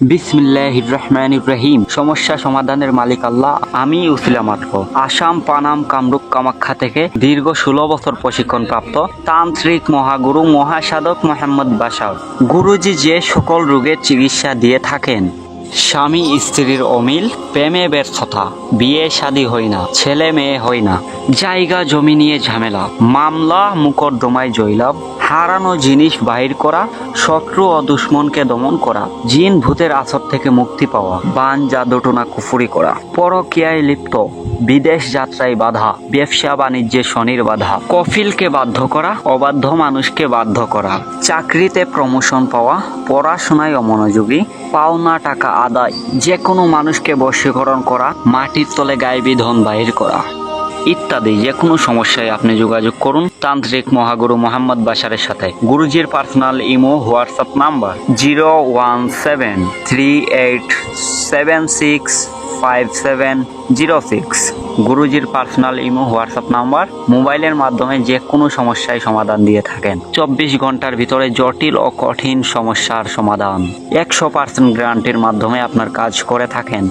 বিসমিল্লাহ রহমান সমস্যা সমাধানের মালিক আল্লাহ, আমি উসিলা আসাম পানাম কামরূপ কামাখ্যা থেকে দীর্ঘ ষোলো বছর প্রশিক্ষণ প্রাপ্ত তান্ত্রিক মহাগুরু মহাসাধক মোহাম্মদ বাসাও গুরুজি যে সকল রোগের চিকিৎসা দিয়ে থাকেন স্বামী স্ত্রীর অমিল, প্রেমে ব্যর্থতা, বিয়ে শাদী হয় না ছেলে মেয়ে হয় না জায়গা জমি নিয়ে ঝামেলা, মামলা মুকদ্দমায় জয়লাভ, হারানো জিনিস বাহির করা, শত্রু ও দুশ্মনকে দমন করা, জিন ভূতের আসর থেকে মুক্তি পাওয়া, বান যা জাদুটনা কুফুরি করা, পরকীয়ায় লিপ্ত, বিদেশ যাত্রায় বাধা, ব্যবসা বাণিজ্যে শনির বাধা কফিলকে বাধ্য করা, অবাধ্য মানুষকে বাধ্য করা, চাকরিতে প্রমোশন পাওয়া, পড়াশোনায় অমনোযোগী, পাওনা টাকা আদায়। যে কোনো মানুষকে বশীকরণ করা, মাটির তলে গায়েবী ধন বাহির করা। ইত্যাদি যে কোনো সমস্যায় আপনি যোগাযোগ করুন তান্ত্রিক মহাগুরু মোহাম্মদ বাসারের সাথে। গুরুজির personal imo, WhatsApp number zero one seven three eight seven six five seven zero six গুরুজির personal imo WhatsApp number মোবাইলের মাধ্যমে যে কোনো সমস্যায় সমাধান দিয়ে থাকেন। চব্বিশ ঘণ্টার ভিতরে জটিল ও কঠিন সমস্যার সমাধান। একশো পার্সেন্ট গ্যারান্টির মাধ্যমে আপনার কাজ করে থাকেন।